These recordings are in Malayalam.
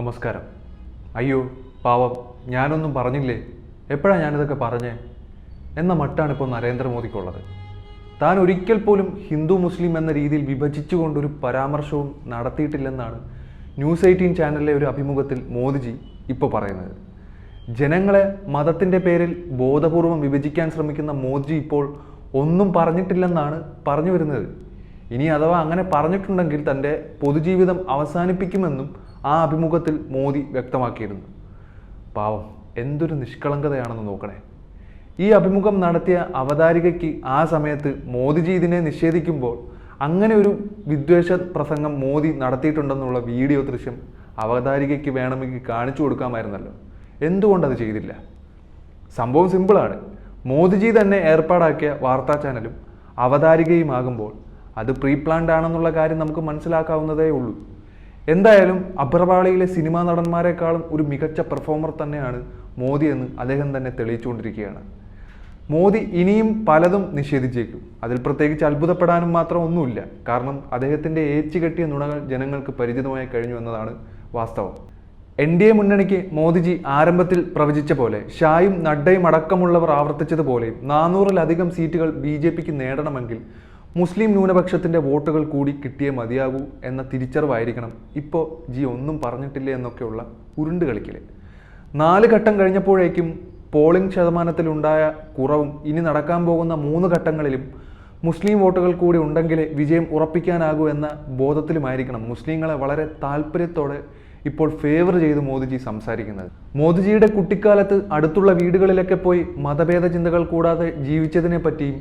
നമസ്കാരം. അയ്യോ പാവം ഞാനൊന്നും പറഞ്ഞില്ലേ? എപ്പോഴാണ് ഞാനിതൊക്കെ പറഞ്ഞേ? എന്ന മട്ടാണ് ഇപ്പോൾ നരേന്ദ്രമോദിക്കുള്ളത്. താൻ ഒരിക്കൽ പോലും ഹിന്ദു മുസ്ലിം എന്ന രീതിയിൽ വിഭജിച്ചുകൊണ്ടൊരു പരാമർശവും നടത്തിയിട്ടില്ലെന്നാണ് ന്യൂസ് എയ്റ്റീൻ ചാനലിലെ ഒരു അഭിമുഖത്തിൽ മോദിജി ഇപ്പോൾ പറയുന്നത്. ജനങ്ങളെ മതത്തിന്റെ പേരിൽ ബോധപൂർവം വിഭജിക്കാൻ ശ്രമിക്കുന്ന മോദിജി ഇപ്പോൾ ഒന്നും പറഞ്ഞിട്ടില്ലെന്നാണ് പറഞ്ഞു വരുന്നത്. ഇനി അഥവാ അങ്ങനെ പറഞ്ഞിട്ടുണ്ടെങ്കിൽ തന്റെ പൊതുജീവിതം അവസാനിപ്പിക്കുമെന്നും ആ അഭിമുഖത്തിൽ മോദി വ്യക്തമാക്കിയിരുന്നു. പാവം എന്തൊരു നിഷ്കളങ്കതയാണെന്ന് നോക്കണേ. ഈ അഭിമുഖം നടത്തിയ അവതാരികയ്ക്ക് ആ സമയത്ത് മോദിജി ഇതിനെ നിഷേധിക്കുമ്പോൾ അങ്ങനെ ഒരു വിദ്വേഷ പ്രസംഗം മോദി നടത്തിയിട്ടുണ്ടെന്നുള്ള വീഡിയോ ദൃശ്യം അവതാരികയ്ക്ക് വേണമെങ്കിൽ കാണിച്ചു കൊടുക്കാമായിരുന്നല്ലോ. എന്തുകൊണ്ടത് ചെയ്തില്ല? സംഭവം സിമ്പിളാണ്. മോദിജി തന്നെ ഏർപ്പാടാക്കിയ വാർത്താ ചാനലും അവതാരികയുമാകുമ്പോൾ അത് പ്രീ പ്ലാൻഡ് ആണെന്നുള്ള കാര്യം നമുക്ക് മനസ്സിലാക്കാവുന്നതേ ഉള്ളൂ. എന്തായാലും അഭ്രപാളിയിലെ സിനിമാ നടന്മാരെക്കാളും ഒരു മികച്ച പെർഫോമർ തന്നെയാണ് മോദി എന്ന് അദ്ദേഹം തന്നെ തെളിയിച്ചുകൊണ്ടിരിക്കുകയാണ്. മോദി ഇനിയും പലതും നിഷേധിച്ചേക്കും. അതിൽ പ്രത്യേകിച്ച് അത്ഭുതപ്പെടാനും മാത്രം ഒന്നുമില്ല. കാരണം അദ്ദേഹത്തിന്റെ ഏച്ചുകെട്ടിയ നുണകൾ ജനങ്ങൾക്ക് പരിചിതമായി കഴിഞ്ഞു എന്നതാണ് വാസ്തവം. എൻ ഡി എ മുന്നണിക്ക് മോദിജി ആരംഭത്തിൽ പ്രവചിച്ച പോലെ ഷായും നഡ്ഡയും അടക്കമുള്ളവർ ആവർത്തിച്ചതുപോലെ നാനൂറിലധികം സീറ്റുകൾ ബി ജെ പിക്ക് നേടണമെങ്കിൽ മുസ്ലിം ന്യൂനപക്ഷത്തിന്റെ വോട്ടുകൾ കൂടി കിട്ടിയേ മതിയാകൂ എന്ന തിരിച്ചറിവായിരിക്കണം. ഇപ്പോൾ ജി ഒന്നും പറഞ്ഞിട്ടില്ല എന്നൊക്കെയുള്ള ഉരുണ്ട് കളിക്കൽ. നാല് ഘട്ടം കഴിഞ്ഞപ്പോഴേക്കും പോളിംഗ് ശതമാനത്തിലുണ്ടായ കുറവും ഇനി നടക്കാൻ പോകുന്ന മൂന്ന് ഘട്ടങ്ങളിലും മുസ്ലിം വോട്ടുകൾ കൂടി ഉണ്ടെങ്കിൽ വിജയം ഉറപ്പിക്കാനാകൂ എന്ന ബോധത്തിലുമായിരിക്കണം മുസ്ലിങ്ങളെ വളരെ താല്പര്യത്തോടെ ഇപ്പോൾ ഫേവർ ചെയ്ത് മോദിജി സംസാരിക്കുന്നത്. മോദിജിയുടെ കുട്ടിക്കാലത്ത് അടുത്തുള്ള വീടുകളിലൊക്കെ പോയി മതഭേദ ചിന്തകൾ കൂടാതെ ജീവിച്ചതിനെ പറ്റിയും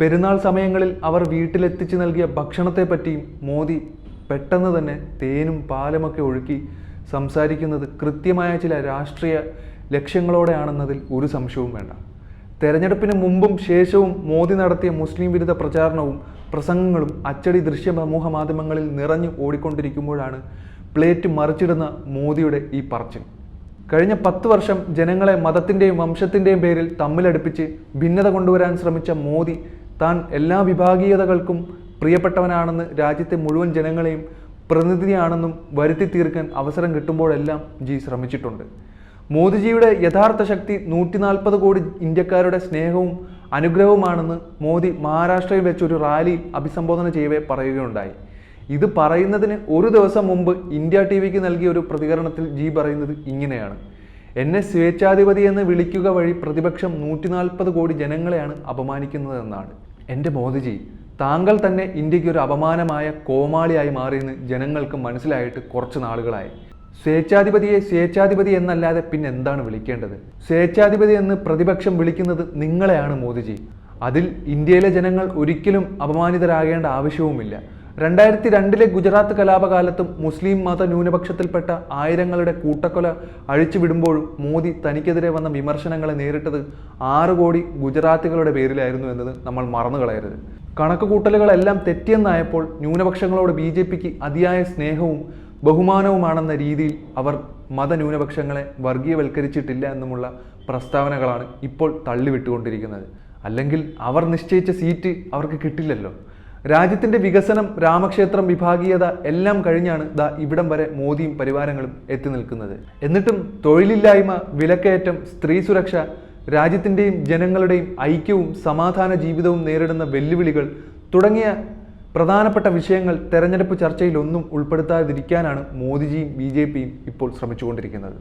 പെരുന്നാൾ സമയങ്ങളിൽ അവർ വീട്ടിലെത്തിച്ച് നൽകിയ ഭക്ഷണത്തെ പറ്റിയും മോദി പെട്ടെന്ന് തന്നെ തേനും പാലുമൊക്കെ ഒഴുക്കി സംസാരിക്കുന്നത് കൃത്യമായ ചില രാഷ്ട്രീയ ലക്ഷ്യങ്ങളോടെയാണെന്നതിൽ ഒരു സംശയവും വേണ്ട. തെരഞ്ഞെടുപ്പിന് മുമ്പും ശേഷവും മോദി നടത്തിയ മുസ്ലിം വിരുദ്ധ പ്രചാരണവും പ്രസംഗങ്ങളും അച്ചടി ദൃശ്യ സമൂഹ മാധ്യമങ്ങളിൽ നിറഞ്ഞു ഓടിക്കൊണ്ടിരിക്കുമ്പോഴാണ് പ്ലേറ്റ് മറിച്ചിടുന്ന മോദിയുടെ ഈ പറച്ചിൽ. കഴിഞ്ഞ പത്ത് വർഷം ജനങ്ങളെ മതത്തിന്റെയും വംശത്തിന്റെയും പേരിൽ തമ്മിലടുപ്പിച്ച് ഭിന്നത കൊണ്ടുവരാൻ ശ്രമിച്ച മോദി താൻ എല്ലാ വിഭാഗീയതകൾക്കും പ്രിയപ്പെട്ടവനാണെന്ന് രാജ്യത്തെ മുഴുവൻ ജനങ്ങളെയും പ്രതിനിധിയാണെന്നും വരുത്തി തീർക്കാൻ അവസരം കിട്ടുമ്പോഴെല്ലാം ജി ശ്രമിച്ചിട്ടുണ്ട്. മോദിജിയുടെ യഥാർത്ഥ ശക്തി നൂറ്റി നാൽപ്പത് കോടി ഇന്ത്യക്കാരുടെ സ്നേഹവും അനുഗ്രഹവുമാണെന്ന് മോദി മഹാരാഷ്ട്രയിൽ വെച്ച് ഒരു റാലിയിൽ അഭിസംബോധന ചെയ്യവേ പറയുകയുണ്ടായി. ഇത് പറയുന്നതിന് ഒരു ദിവസം മുമ്പ് ഇന്ത്യ ടി വിക്ക് നൽകിയ ഒരു പ്രതികരണത്തിൽ ജി പറയുന്നത് ഇങ്ങനെയാണ്. എന്നെ സ്വേച്ഛാധിപതി എന്ന് വിളിക്കുക വഴി പ്രതിപക്ഷം നൂറ്റി നാൽപ്പത് കോടി ജനങ്ങളെയാണ് അപമാനിക്കുന്നതെന്നാണ്. എന്റെ മോദിജി താങ്കൾ തന്നെ ഇന്ത്യയ്ക്ക് ഒരു അപമാനമായ കോമാളിയായി മാറിയെന്ന് ജനങ്ങൾക്ക് മനസ്സിലായിട്ട് കുറച്ച് നാളുകളായി. സ്വേച്ഛാധിപതിയെ സ്വേച്ഛാധിപതി എന്നല്ലാതെ പിന്നെ എന്താണ് വിളിക്കേണ്ടത്? സ്വേച്ഛാധിപതി എന്ന് പ്രതിപക്ഷം വിളിക്കുന്നത് നിങ്ങളെയാണ് മോദിജി. അതിൽ ഇന്ത്യയിലെ ജനങ്ങൾ ഒരിക്കലും അപമാനിതരാകേണ്ട ആവശ്യവുമില്ല. രണ്ടായിരത്തി രണ്ടിലെ ഗുജറാത്ത് കലാപകാലത്തും മുസ്ലിം മത ന്യൂനപക്ഷത്തിൽപ്പെട്ട ആയിരങ്ങളുടെ കൂട്ടക്കൊല അഴിച്ചുവിടുമ്പോഴും മോദി തനിക്കെതിരെ വന്ന വിമർശനങ്ങളെ നേരിട്ടത് ആറ് കോടി ഗുജറാത്തികളുടെ പേരിലായിരുന്നു എന്നത് നമ്മൾ മറന്നു കളയരുത്. കണക്ക് കൂട്ടലുകളെല്ലാം തെറ്റിയെന്നായപ്പോൾ ന്യൂനപക്ഷങ്ങളോട് ബി ജെ പിക്ക് അതിയായ സ്നേഹവും ബഹുമാനവുമാണെന്ന രീതിയിൽ അവർ മത ന്യൂനപക്ഷങ്ങളെ വർഗീയവൽക്കരിച്ചിട്ടില്ല എന്നുമുള്ള പ്രസ്താവനകളാണ് ഇപ്പോൾ തള്ളിവിട്ടുകൊണ്ടിരിക്കുന്നത്. അല്ലെങ്കിൽ അവർ നിശ്ചയിച്ച സീറ്റ് അവർക്ക് കിട്ടില്ലല്ലോ. രാജ്യത്തിന്റെ വികസനം രാമക്ഷേത്രം വിഭാഗീയത എല്ലാം കഴിഞ്ഞാണ് ദാ ഇവിടം വരെ മോദിയും പരിവാരങ്ങളും എത്തി നിൽക്കുന്നത്. എന്നിട്ടും തൊഴിലില്ലായ്മ വിലക്കയറ്റം സ്ത്രീ സുരക്ഷ രാജ്യത്തിന്റെയും ജനങ്ങളുടെയും ഐക്യവും സമാധാന ജീവിതവും നേരിടുന്ന വെല്ലുവിളികൾ തുടങ്ങിയ പ്രധാനപ്പെട്ട വിഷയങ്ങൾ തെരഞ്ഞെടുപ്പ് ചർച്ചയിലൊന്നും ഉൾപ്പെടുത്താതിരിക്കാനാണ് മോദിജിയും ബി ഇപ്പോൾ ശ്രമിച്ചുകൊണ്ടിരിക്കുന്നത്.